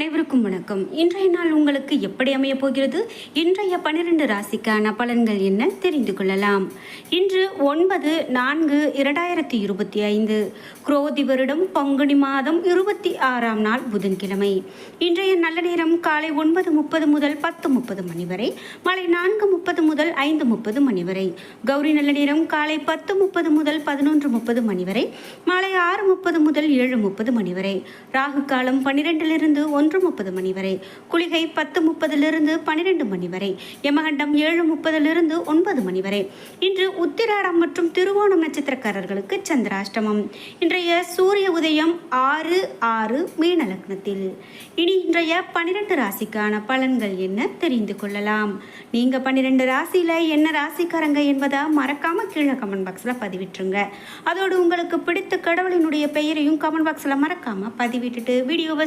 அனைவருக்கும் வணக்கம். இன்றைய நாள் உங்களுக்கு எப்படி அமையப் போகிறது? இன்றைய பனிரெண்டு ராசிக்கான பலன்கள் என்ன? தெரிந்து கொள்ளலாம். இன்று ஒன்பது நான்கு இரண்டாயிரத்தி இருபத்தி ஐந்து. குரோதி வருடம் பங்குனி மாதம் இருபத்தி ஆறாம் நாள் புதன்கிழமை. இன்றைய நல்ல நேரம் காலை ஒன்பது முப்பது முதல் பத்து முப்பது மணி வரை மாலை நான்கு முப்பது முதல் ஐந்து முப்பது மணி வரை. கௌரி நல்ல நேரம் காலை பத்து முப்பது முதல் பதினொன்று முப்பது மணி வரை மாலை ஆறு முப்பது முதல் ஏழு முப்பது மணி வரை. ராகு காலம் பன்னிரெண்டிலிருந்து ஒன்று முப்பது மணி வரை. குளிகை பத்து முப்பதிலிருந்து பன்னிரெண்டு மணி வரை. யமகண்டம் ஏழு முப்பதிலிருந்து ஒன்பது மணி வரை. இன்று உத்திராடம் மற்றும் திருவோணம் நட்சத்திரக்காரர்களுக்கு சந்திராஷ்டமம். இன்றைய சூரிய உதயம் ஆறு ஆறு மீன லக்னத்தில். இனி இன்றைய பன்னிரெண்டு ராசிக்கான பலன்கள் என்ன தெரிந்து கொள்ளலாம். நீங்க பன்னிரெண்டு ராசியில என்ன ராசிக்காரங்க என்பதை மறக்காம கீழே கமெண்ட் பாக்ஸ்ல பதிவிட்டுருங்க. அதோடு உங்களுக்கு பிடித்த கடவுளினுடைய பெயரையும் கமெண்ட் பாக்ஸ்ல மறக்காம பதிவிட்டுட்டு வீடியோவை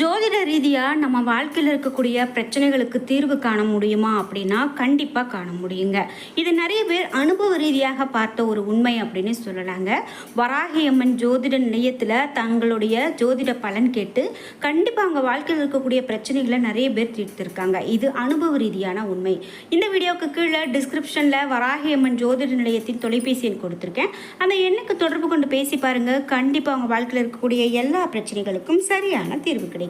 ஜோதிட ரீதியாக நம்ம வாழ்க்கையில் இருக்கக்கூடிய பிரச்சனைகளுக்கு தீர்வு காண முடியுமா அப்படின்னா கண்டிப்பாக காண முடியுங்க. இது நிறைய பேர் அனுபவ ரீதியாக பார்த்த ஒரு உண்மை அப்படின்னு சொல்லலாங்க. வராகி அம்மன் ஜோதிட நிலையத்தில் தங்களுடைய ஜோதிட பலன் கேட்டு கண்டிப்பாக அவங்க வாழ்க்கையில் இருக்கக்கூடிய பிரச்சனைகளை நிறைய பேர் தீர்த்திருக்காங்க. இது அனுபவ ரீதியான உண்மை. இந்த வீடியோவுக்கு கீழே டிஸ்கிரிப்ஷனில் வராகி அம்மன் ஜோதிட நிலையத்தின் தொலைபேசி எண் கொடுத்துருக்கேன். அந்த எண்ணுக்கு தொடர்பு கொண்டு பேசி பாருங்கள் கண்டிப்பாக அவங்க வாழ்க்கையில் இருக்கக்கூடிய எல்லா பிரச்சனைகளுக்கும் சரியான தீர்வு கிடைக்கும்.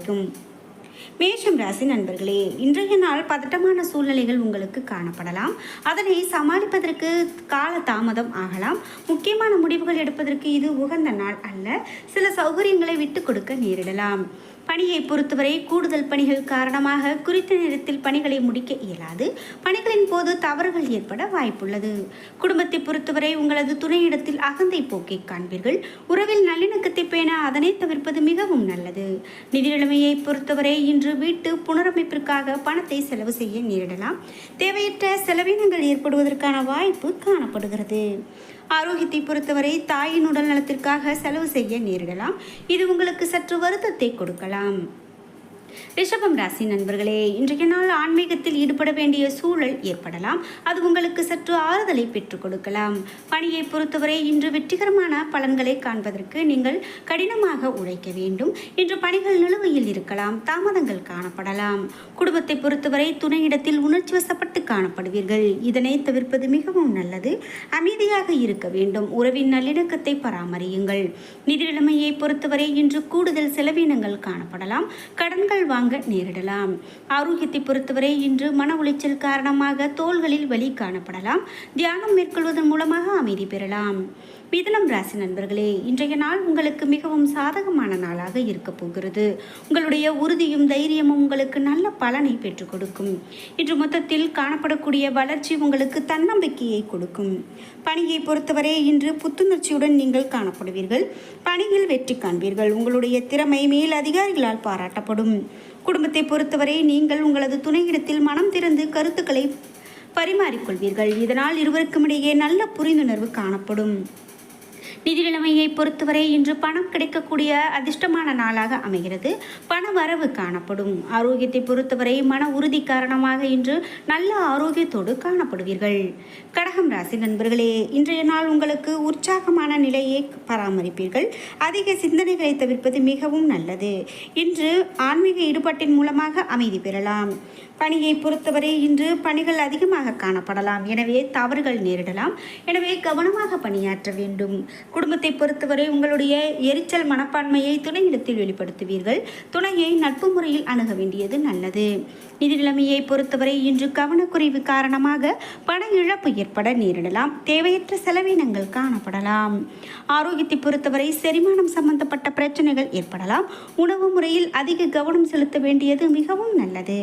மேஷம் ராசி நண்பர்களே இன்றைய நாள் பதட்டமான சூழ்நிலைகள் உங்களுக்கு காணப்படலாம். அதனை சமாளிப்பதற்கு கால தாமதம் ஆகலாம். முக்கியமான முடிவுகள் எடுப்பதற்கு இது உகந்த நாள் அல்ல. சில சௌகரியங்களை விட்டு கொடுக்க நேரிடலாம். பணியை பொறுத்தவரை கூடுதல் பணிகள் காரணமாக குறித்த நேரத்தில் பணிகளை முடிக்க இயலாது. பணிகளின் போது தவறுகள் ஏற்பட வாய்ப்புள்ளது. குடும்பத்தை பொறுத்தவரை உங்களது துணையிடத்தில் அகந்தை போக்கை காண்பீர்கள். உறவில் நல்லிணக்கத்தை பேண அதனை தவிர்ப்பது மிகவும் நல்லது. நிதி நிலைமையை பொறுத்தவரை இன்று வீட்டு புனரமைப்பிற்காக பணத்தை செலவு செய்ய நேரிடலாம். தேவையற்ற செலவினங்கள் ஏற்படுவதற்கான வாய்ப்பு காணப்படுகிறது. ஆரோக்கியத்தை பொறுத்தவரை தாயின் உடல் நலத்திற்காக செலவு செய்ய நேரிடலாம். இது உங்களுக்கு சற்று வருத்தத்தை கொடுக்கலாம். ரிஷபம் ராசி நண்பர்களே இன்றைய நாள் ஆன்மீகத்தில் ஈடுபட வேண்டிய சூழல் ஏற்படலாம். அது உங்களுக்கு சற்று ஆறுதலை பெற்றுக் கொடுக்கலாம். பணியை பொறுத்தவரை இன்று வெற்றிகரமான பலன்களை காண்பதற்கு நீங்கள் கடினமாக உழைக்க வேண்டும். இன்று பணிகள் நிலுவையில் இருக்கலாம் தாமதங்கள் காணப்படலாம். குடும்பத்தை பொறுத்தவரை துணையிடத்தில் உணர்ச்சி வசப்பட்டு காணப்படுவீர்கள். இதனை தவிர்ப்பது மிகவும் நல்லது. அமைதியாக இருக்க வேண்டும். உறவின் நல்லிணக்கத்தை பராமரியுங்கள். நிதி நிலைமையை பொறுத்தவரை இன்று கூடுதல் செலவினங்கள் காணப்படலாம். கடன்கள் வாங்க நேரிடலாம். ஆரோக்கியத்தை பொறுத்தவரை இன்று மன உளைச்சல் காரணமாக தோள்களில் வலி காணப்படலாம். தியானம் மேற்கொள்வதன் மூலமாக அமைதி பெறலாம். மிதனம் ராசி நண்பர்களே இன்றைய நாள் உங்களுக்கு மிகவும் சாதகமான நாளாக இருக்க போகிறது. உங்களுடைய உறுதியும் தைரியமும் உங்களுக்கு நல்ல பலனை பெற்றுக் கொடுக்கும். இன்று மொத்தத்தில் காணப்படக்கூடிய வளர்ச்சி உங்களுக்கு தன்னம்பிக்கையை கொடுக்கும். பணியை பொறுத்தவரை இன்று புத்துணர்ச்சியுடன் நீங்கள் காணப்படுவீர்கள். பணியில் வெற்றி காண்பீர்கள். உங்களுடைய திறமை மேல் அதிகாரிகளால் பாராட்டப்படும். குடும்பத்தை பொறுத்தவரை நீங்கள் உங்களது துணையிடத்தில் மனம் திறந்து கருத்துக்களை பரிமாறிக்கொள்வீர்கள். இதனால் இருவருக்கும் இடையே நல்ல புரிந்துணர்வு காணப்படும். நிதி நிலைமையை பொறுத்தவரை இன்று பணம் கிடைக்கக்கூடிய அதிர்ஷ்டமான நாளாக அமைகிறது. பண வரவு காணப்படும். ஆரோக்கியத்தை பொறுத்தவரை மன உறுதி காரணமாக இன்று நல்ல ஆரோக்கியத்தோடு காணப்படுவீர்கள். கடகம் ராசி நண்பர்களே இன்றைய நாள் உங்களுக்கு உற்சாகமான நிலையை பராமரிப்பீர்கள். அதிக சிந்தனைகளை தவிர்ப்பது மிகவும் நல்லது. இன்று ஆன்மீக ஈடுபாட்டின் மூலமாக அமைதி பெறலாம். பணியை பொறுத்தவரை இன்று பணிகள் அதிகமாக காணப்படலாம். எனவே தவறுகள் நேரிடலாம். எனவே கவனமாக பணியாற்ற வேண்டும். குடும்பத்தை பொறுத்தவரை உங்களுடைய எரிச்சல் மனப்பான்மையை துணையிடத்தில் வெளிப்படுத்துவீர்கள். துணையை நட்பு முறையில் அணுக வேண்டியது நல்லது. நிதி நிலைமையை பொறுத்தவரை இன்று கவனக்குறைவு காரணமாக பண இழப்பு ஏற்பட நேரிடலாம். தேவையற்ற செலவினங்கள் காணப்படலாம். ஆரோக்கியத்தை பொறுத்தவரை செரிமானம் சம்பந்தப்பட்ட பிரச்சனைகள் ஏற்படலாம். உணவு முறையில் அதிக கவனம் செலுத்த வேண்டியது மிகவும் நல்லது.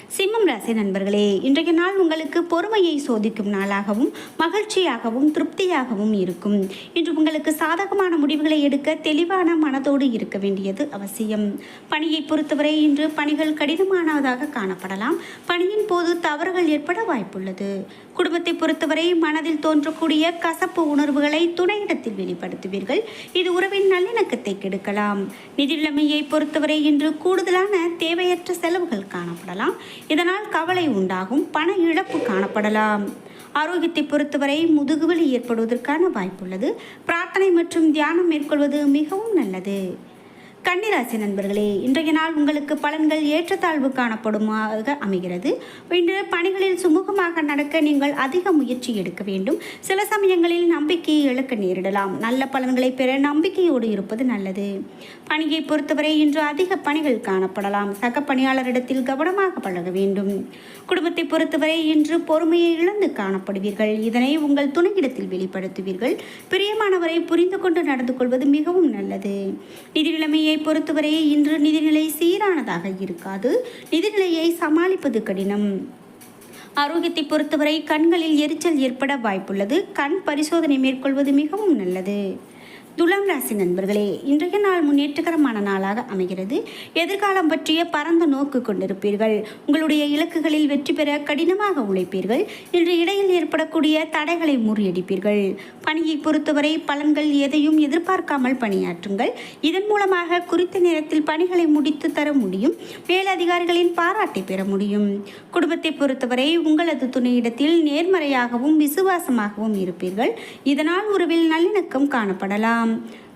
சிம்மம் ராசி நண்பர்களே இன்றைய நாள் உங்களுக்கு பொறுமையை சோதிக்கும் நாளாகவும் மகிழ்ச்சியாகவும் திருப்தியாகவும் இருக்கும். இன்று உங்களுக்கு சாதகமான முடிவுகளை எடுக்க தெளிவான மனதோடு இருக்க வேண்டியது அவசியம். பணியை பொறுத்தவரை இன்று பணிகள் கடினமானதாக காணப்படலாம். பணியின் போது தவறுகள் ஏற்பட வாய்ப்புள்ளது. குடும்பத்தை பொறுத்தவரை மனதில் தோன்றக்கூடிய கசப்பு உணர்வுகளை துணையிடத்தில் வெளிப்படுத்துவீர்கள். இது உறவின் நல்லிணக்கத்தை கெடுக்கலாம். நிதிநிலைமையை பொறுத்தவரை இன்று கூடுதலான தேவையற்ற செலவுகள் காணப்படலாம். இதனால் கவலை உண்டாகும் பண இழப்பு காணப்படலாம். ஆரோக்கியத்தை பொறுத்தவரை முதுகுவலி ஏற்படுவதற்கான வாய்ப்புள்ளது. பிரார்த்தனை மற்றும் தியானம் மேற்கொள்வது மிகவும் நல்லது. கன்னிராசி நண்பர்களே இன்றைய நாள் உங்களுக்கு பலன்கள் ஏற்றத்தாழ்வு காணப்படுமாக அமைகிறது. இன்று பணிகளில் சுமூகமாக நடக்க நீங்கள் அதிக முயற்சி எடுக்க வேண்டும். சில சமயங்களில் நம்பிக்கையை இழக்க நேரிடலாம். நல்ல பலன்களை பெற நம்பிக்கையோடு இருப்பது நல்லது. பணியை பொறுத்தவரை இன்று அதிக பணிகள் காணப்படலாம். சக பணியாளரிடத்தில் கவனமாக பழக வேண்டும். குடும்பத்தை பொறுத்தவரை இன்று பொறுமையை இழந்து காணப்படுவீர்கள். இதனை உங்கள் துணையிடத்தில் வெளிப்படுத்துவீர்கள். பிரியமானவரை புரிந்து கொண்டு நடந்து கொள்வது மிகவும் நல்லது. நிதி நிலைமையை பொறுத்தவரை இன்று நிதிநிலை சீரானதாக இருக்காது. நிதிநிலையை சமாளிப்பது கடினம். ஆரோக்கியத்தை பொறுத்தவரை கண்களில் எரிச்சல் ஏற்பட வாய்ப்புள்ளது. கண் பரிசோதனை மேற்கொள்வது மிகவும் நல்லது. துலாம் ராசி நண்பர்களே இன்றைய நாள் முன்னேற்றகரமான நாளாக அமைகிறது. எதிர்காலம் பற்றிய பரந்த நோக்கு கொண்டிருப்பீர்கள். உங்களுடைய இலக்குகளில் வெற்றி பெற கடினமாக உழைப்பீர்கள். இன்று இடையில் ஏற்படக்கூடிய தடைகளை முறியடிப்பீர்கள். பணியை பொறுத்தவரை பலன்கள் எதையும் எதிர்பார்க்காமல் பணியாற்றுங்கள். இதன் மூலமாக குறித்த நேரத்தில் பணிகளை முடித்து தர முடியும். மேலதிகாரிகளின் பாராட்டை பெற முடியும். குடும்பத்தை பொறுத்தவரை உங்களது துணையிடத்தில் நேர்மறையாகவும் விசுவாசமாகவும் இருப்பீர்கள். இதனால் உறவில் நல்லிணக்கம் காணப்படலாம்.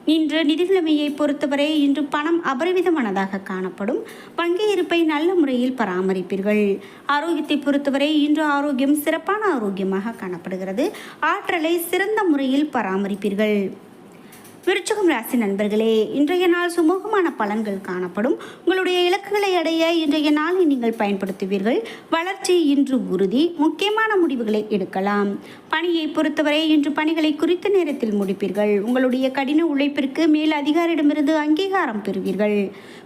இன்று நிதிநிலைமையை பொறுத்தவரை இன்று பணம் அபரிவிதமானதாக காணப்படும். வங்கி இருப்பை நல்ல முறையில் பராமரிப்பீர்கள். ஆரோக்கியத்தை பொறுத்தவரை இன்று ஆரோக்கியம் சிறப்பான ஆரோக்கியமாக காணப்படுகிறது. ஆற்றலை சிறந்த முறையில் பராமரிப்பீர்கள். விருச்சகம் ராசி நண்பர்களே இன்றைய நாள் சுமூகமான பலன்கள் காணப்படும். உங்களுடைய இலக்குகளை அடைய இன்றைய நாளை நீங்கள் பயன்படுத்துவீர்கள். வளர்ச்சி இன்று உறுதி முக்கியமான முடிவுகளை எடுக்கலாம். பணியை பொறுத்தவரை இன்று பணிகளை குறித்த நேரத்தில் முடிப்பீர்கள். உங்களுடைய கடின உழைப்பிற்கு மேல் அதிகாரிடமிருந்து அங்கீகாரம் பெறுவீர்கள்.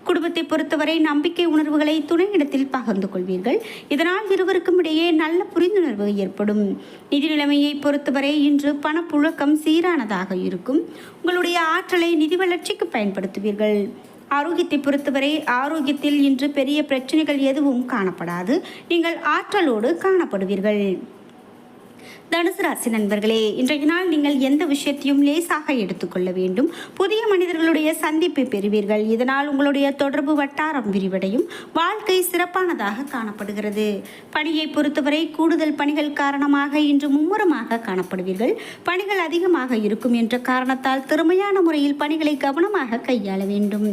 குடும்பத்தை பொறுத்தவரை நம்பிக்கை உணர்வுகளை துணையிடத்தில் பகிர்ந்து கொள்வீர்கள். இதனால் இருவருக்கும் இடையே நல்ல புரிந்துணர்வு ஏற்படும். நிதி நிலைமையை பொறுத்தவரை இன்று பணப்புழக்கம் சீரானதாக இருக்கும். உங்களுடைய ஆற்றலை நிதி வளர்ச்சிக்கு பயன்படுத்துவீர்கள். ஆரோக்கியத்தை பொறுத்தவரை ஆரோக்கியத்தில் இன்று பெரிய பிரச்சனைகள் எதுவும் காணப்படாது. நீங்கள் ஆற்றலோடு காணப்படுவீர்கள். தனுசு ராசி நண்பர்களே இன்றைய நாள் நீங்கள் எந்த விஷயத்தையும் லேசாக எடுத்துக்கொள்ள வேண்டும். புதிய மனிதர்களுடைய சந்திப்பை பெறுவீர்கள். இதனால் உங்களுடைய தொடர்பு வட்டாரம் விரிவடையும். வாழ்க்கை சிறப்பானதாக காணப்படுகிறது. பணியை பொறுத்தவரை கூடுதல் பணிகள் காரணமாக இன்று மும்முரமாக காணப்படுவீர்கள். பணிகள் அதிகமாக இருக்கும் என்ற காரணத்தால் திறமையான முறையில் பணிகளை கவனமாக கையாள வேண்டும்.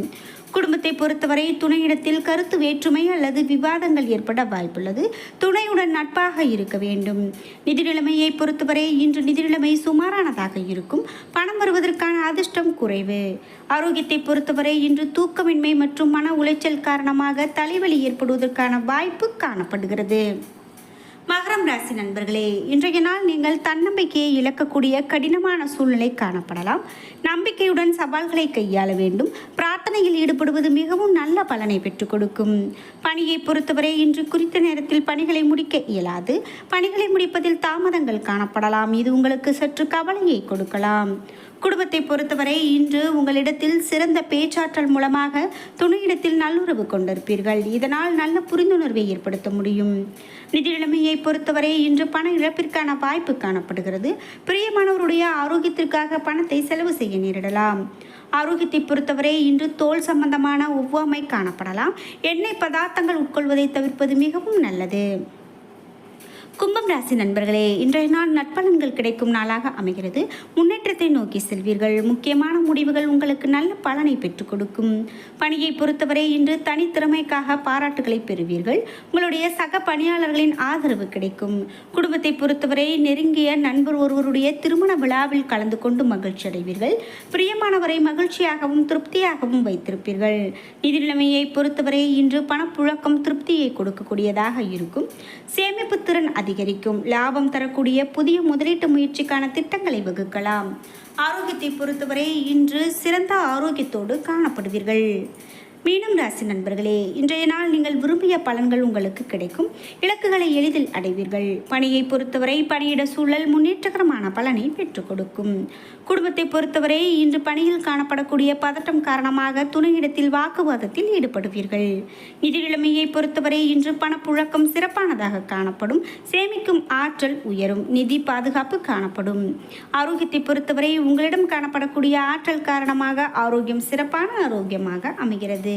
குடும்பத்தை பொறுத்தவரை துணையிடத்தில் கருத்து வேற்றுமை அல்லது விவாதங்கள் ஏற்பட வாய்ப்புள்ளது. துணையுடன் நட்பாக இருக்க வேண்டும். நிதி நிலைமையை பொறுத்தவரை இன்று நிதி நிலைமை சுமாரானதாக இருக்கும். பணம் வருவதற்கான அதிர்ஷ்டம் குறைவு. ஆரோக்கியத்தை பொறுத்தவரை இன்று தூக்கமின்மை மற்றும் மன உளைச்சல் காரணமாக தலைவலி ஏற்படுவதற்கான வாய்ப்பு காணப்படுகிறது. மகரம் ராசி நண்பர்களே இன்றைய நாள் நீங்கள் தன்னம்பிக்கையை இழக்கக்கூடிய கடினமான சூழ்நிலை காணப்படலாம். நம்பிக்கையுடன் சவால்களை கையாள வேண்டும். பிரார்த்தனையில் ஈடுபடுவது மிகவும் நல்ல பலனை பெற்றுக் கொடுக்கும். பணியை பொறுத்தவரை இன்று குறித்த நேரத்தில் பணிகளை முடிக்க இயலாது. பணிகளை முடிப்பதில் தாமதங்கள் காணப்படலாம். இது உங்களுக்கு சற்று கவலையை கொடுக்கலாம். குடும்பத்தை பொறுத்தவரை இன்று உங்களிடத்தில் சிறந்த பேச்சாற்றல் மூலமாக துணையிடத்தில் நல்லுறவு கொண்டிருப்பீர்கள். இதனால் நல்ல புரிந்துணர்வை ஏற்படுத்த முடியும். நிதி நிலைமையை பொறுத்தவரை இன்று பண இழப்பிற்கான வாய்ப்பு காணப்படுகிறது. பிரியமானவருடைய ஆரோக்கியத்திற்காக பணத்தை செலவு செய்ய நேரிடலாம். ஆரோக்கியத்தை பொறுத்தவரை இன்று தோல் சம்பந்தமான ஒவ்வாமை காணப்படலாம். எண்ணெய் பதார்த்தங்கள் உட்கொள்வதை தவிர்ப்பது மிகவும் நல்லது. கும்பம் ராசி நண்பர்களே இன்றைய நாள் நட்பலன்கள் கிடைக்கும் நாளாக அமைகிறது. முன்னேற்றத்தை நோக்கி செல்வீர்கள். முக்கியமான முடிவுகள் உங்களுக்கு நல்ல பலனை பெற்றுக் கொடுக்கும். பணியை பொறுத்தவரை இன்று தனித்திறமைக்காக பாராட்டுகளை பெறுவீர்கள். உங்களுடைய சக பணியாளர்களின் ஆதரவு கிடைக்கும். குடும்பத்தை பொறுத்தவரை நெருங்கிய நண்பர் ஒருவருடைய திருமண விழாவில் கலந்து கொண்டு மகிழ்ச்சி அடைவீர்கள். பிரியமானவரை மகிழ்ச்சியாகவும் திருப்தியாகவும் வைத்திருப்பீர்கள். நிதி நிலைமையை பொறுத்தவரை இன்று பணப்புழக்கம் திருப்தியை கொடுக்கக்கூடியதாக இருக்கும். சேமிப்பு திறன் அதிகரிக்கும். லாபம் தரக்கூடிய புதிய முதலீட்டு முயற்சிக்கான திட்டங்களை வகுக்கலாம். ஆரோக்கியத்தை பொறுத்தவரை இன்று சிறந்த ஆரோக்கியத்தோடு காணப்படுவீர்கள். மீனம் ராசி நண்பர்களே இன்றைய நாள் நீங்கள் விரும்பிய பலன்கள் உங்களுக்கு கிடைக்கும். இலக்குகளை எளிதில் அடைவீர்கள். பணியை பொறுத்தவரை பணியிட சூழல் முன்னேற்றகரமான பலனை பெற்றுக் கொடுக்கும். குடும்பத்தை பொறுத்தவரை இன்று பணியில் காணப்படக்கூடிய பதட்டம் காரணமாக துணையிடத்தில் வாக்குவாதத்தில் ஈடுபடுவீர்கள். நிதிநிலைமையை பொறுத்தவரை இன்று பணப்புழக்கம் சிறப்பானதாக காணப்படும். சேமிக்கும் ஆற்றல் உயரும். நிதி பாதுகாப்பு காணப்படும். ஆரோக்கியத்தை பொறுத்தவரை உங்களிடம் காணப்படக்கூடிய ஆற்றல் காரணமாக ஆரோக்கியம் சிறப்பான ஆரோக்கியமாக அமைகிறது.